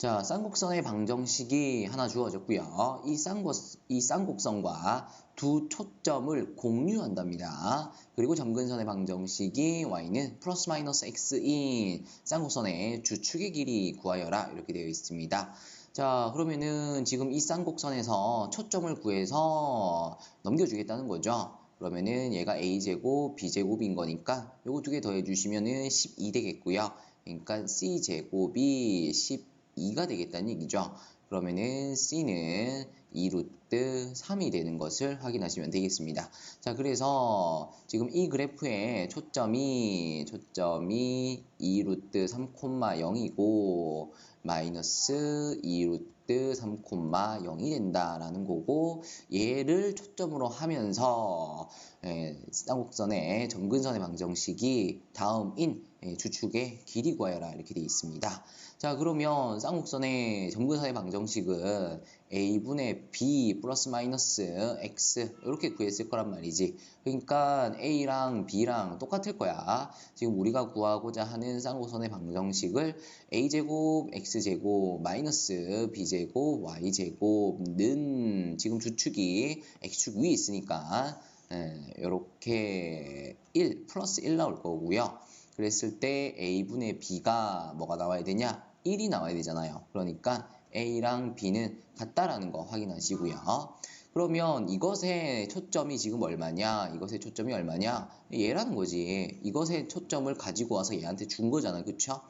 자, 쌍곡선의 방정식이 하나 주어졌고요. 이 쌍곡, 이 쌍곡선과 두 초점을 공유한답니다. 그리고 점근선의 방정식이 y는 플러스 마이너스 x인 쌍곡선의 주축의 길이 구하여라 이렇게 되어 있습니다. 자, 그러면은 지금 이 쌍곡선에서 초점을 구해서 넘겨주겠다는 거죠. 그러면은 얘가 a제곱, b제곱인 거니까 요거 두 개 더해 주시면은 12 되겠고요. 그러니까 c제곱이 10 2가 되겠다는 얘기죠. 그러면은 C는 2루트 3이 되는 것을 확인하시면 되겠습니다. 자, 그래서 지금 이 그래프의 초점이, 초점이 2루트 3,0이고, 마이너스 2루트 3,0이 된다라는 거고, 얘를 초점으로 하면서, 예, 쌍곡선의 정근선의 방정식이 다음인 예, 주축의 길이 구하여라 이렇게 되어 있습니다. 자 그러면 쌍곡선의 점근선의 방정식은 a분의 b 플러스 마이너스 x 이렇게 구했을 거란 말이지. 그러니까 a랑 b랑 똑같을 거야. 지금 우리가 구하고자 하는 쌍곡선의 방정식을 a제곱 x제곱 마이너스 b제곱 y제곱는 지금 주축이 x축 위에 있으니까 이렇게 예, 1 플러스 1 나올 거고요. 그랬을 때 a분의 b가 뭐가 나와야 되냐? 1이 나와야 되잖아요. 그러니까 a랑 b는 같다라는 거 확인하시고요. 그러면 이것의 초점이 지금 얼마냐? 이것의 초점이 얼마냐? 얘라는 거지. 이것의 초점을 가지고 와서 얘한테 준 거잖아. 그쵸?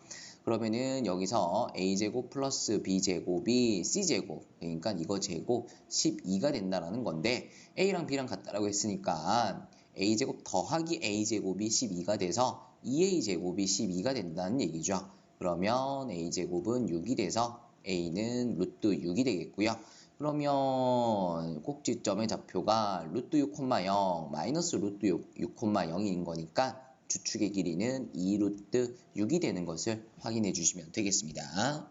그러면은 여기서 a제곱 플러스 b제곱이 c제곱 그러니까 이거 제곱 12가 된다라는 건데 a랑 b랑 같다라고 했으니까 a제곱 더하기 a제곱이 12가 돼서 2a제곱이 12가 된다는 얘기죠. 그러면 a제곱은 6이 돼서 a는 루트 6이 되겠고요. 그러면 꼭지점의 좌표가 루트 6,0 마이너스 루트 6, 6,0인 거니까 주축의 길이는 2루트 6이 되는 것을 확인해 주시면 되겠습니다.